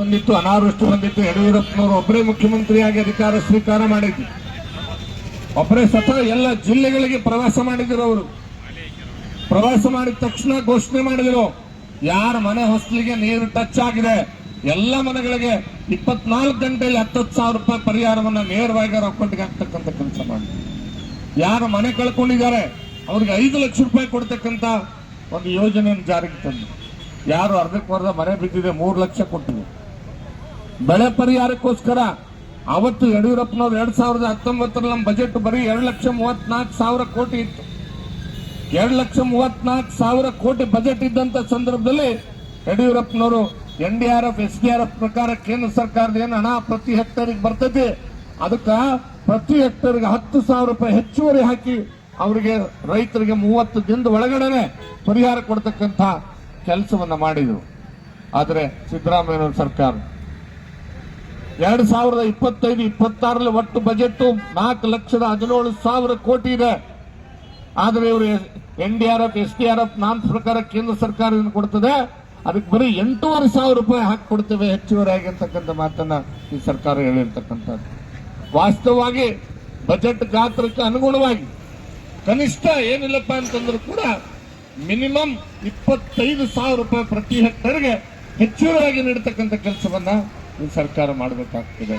ಬಂದಿತ್ತು, ಅನಾವೃಷ್ಟಿ ಬಂದಿತ್ತು, ಯಡಿಯೂರಪ್ಪನವರು ಒಬ್ಬರೇ ಮುಖ್ಯಮಂತ್ರಿಯಾಗಿ ಅಧಿಕಾರ ಸ್ವೀಕಾರ ಮಾಡಿದ್ರು. ಒಬ್ಬರೇ ಸತ ಎಲ್ಲ ಜಿಲ್ಲೆಗಳಿಗೆ ಪ್ರವಾಸ ಮಾಡಿದ್ರು ಅವರು. ಪ್ರವಾಸ ಮಾಡಿದ ತಕ್ಷಣ ಘೋಷಣೆ ಮಾಡಿದ್ರು, ಯಾರ ಮನೆ ಹೊಸಲಿಗೆ ನೀರು ಟಚ್ ಆಗಿದೆ, ಎಲ್ಲ ಮನೆಗಳಿಗೆ ಇಪ್ಪತ್ನಾಲ್ಕು ಗಂಟೆಯಲ್ಲಿ ಹತ್ತತ್ತು ಸಾವಿರ ರೂಪಾಯಿ ಪರಿಹಾರವನ್ನ ನೇರವಾಗಿ ಅಕೌಂಟ್ಗೆ ಹಾಕ್ತಕ್ಕಂಥ ಕೆಲಸ ಮಾಡಿದ್ರು. ಯಾರು ಮನೆ ಕಳ್ಕೊಂಡಿದ್ದಾರೆ, ಅವ್ರಿಗೆ ಐದು ಲಕ್ಷ ರೂಪಾಯಿ ಕೊಡ್ತಕ್ಕಂಥ ಒಂದು ಯೋಜನೆಯನ್ನು ಜಾರಿಗೆ ತಂದು ಯಾರು ಅರ್ಧಕ್ಕೆ ವರ್ಧ ಮನೆ ಬಿದ್ದಿದೆ, ಮೂರು ಲಕ್ಷ ಕೊಟ್ಟಿದೆ ಬೆಳೆ ಪರಿಹಾರಕ್ಕೋಸ್ಕರ ಅವತ್ತು ಯಡಿಯೂರಪ್ಪನವ್ರು ಎರಡ್ ಸಾವಿರದ ಹತ್ತೊಂಬತ್ತರಲ್ಲಿ ನಮ್ಮ ಬಜೆಟ್ ಬರೀ ಎರಡು ಲಕ್ಷ ಮೂವತ್ನಾಲ್ಕು ಸಾವಿರ ಕೋಟಿ ಇತ್ತು. ಎರಡು ಲಕ್ಷ ಮೂವತ್ನಾಲ್ಕು ಸಾವಿರ ಕೋಟಿ ಬಜೆಟ್ ಇದ್ದಂತ ಸಂದರ್ಭದಲ್ಲಿ ಯಡಿಯೂರಪ್ಪನವರು N D R F, S D R F ಪ್ರಕಾರ ಕೇಂದ್ರ ಸರ್ಕಾರದ ಏನು ಹಣ ಪ್ರತಿ ಹೆಕ್ಟೇರಿಗೆ ಬರ್ತೈತಿ, ಅದಕ್ಕ ಪ್ರತಿ ಹೆಕ್ಟೇರ್ಗೆ ಹತ್ತು ಸಾವಿರ ರೂಪಾಯಿ ಹೆಚ್ಚುವರಿ ಹಾಕಿ ಅವರಿಗೆ ರೈತರಿಗೆ ಮೂವತ್ತು ದಿನದ ಒಳಗಡೆನೆ ಪರಿಹಾರ ಕೊಡ್ತಕ್ಕಂಥ ಕೆಲಸವನ್ನ ಮಾಡಿದ್ರು. ಆದರೆ ಸಿದ್ದರಾಮಯ್ಯನವರ ಸರ್ಕಾರ ಎರಡ್ ಸಾವಿರದ ಇಪ್ಪತ್ತೈದು ಇಪ್ಪತ್ತಾರಲ್ಲಿ ಒಟ್ಟು ಬಜೆಟ್ ನಾಲ್ಕು ಲಕ್ಷದ ಹದಿನೇಳು ಸಾವಿರ ಕೋಟಿ ಇದೆ. ಆದ್ರೆ ಇವರು N D R F, S D R F ನಾನ್ ಪ್ರಕಾರ ಕೇಂದ್ರ ಸರ್ಕಾರ ಏನು ಕೊಡ್ತದೆ. ಅದಕ್ಕೆ ಬರೀ ಎಂಟೂವರೆ ಸಾವಿರ ರೂಪಾಯಿ ಹಾಕಿ ಕೊಡ್ತೇವೆ ಹೆಚ್ಚುವರಿ ಆಗಿರ್ತಕ್ಕಂಥ ಮಾತನ್ನ ಈ ಸರ್ಕಾರ ಹೇಳಿರ್ತಕ್ಕಂಥದ್ದು. ವಾಸ್ತವವಾಗಿ ಬಜೆಟ್ ಗಾತ್ರಕ್ಕೆ ಅನುಗುಣವಾಗಿ ಕನಿಷ್ಠ ಏನಿಲ್ಲಪ್ಪ ಅಂತಂದ್ರೂ ಕೂಡ ಮಿನಿಮಮ್ ಇಪ್ಪತ್ತೈದು ಸಾವಿರ ರೂಪಾಯಿ ಪ್ರತಿ ಹೆಕ್ಟರ್ಗೆ ಹೆಚ್ಚುವರಿಯಾಗಿ ನೀಡತಕ್ಕಂಥ ಕೆಲಸವನ್ನ ಈ ಸರ್ಕಾರ ಮಾಡಬೇಕಾಗ್ತದೆ.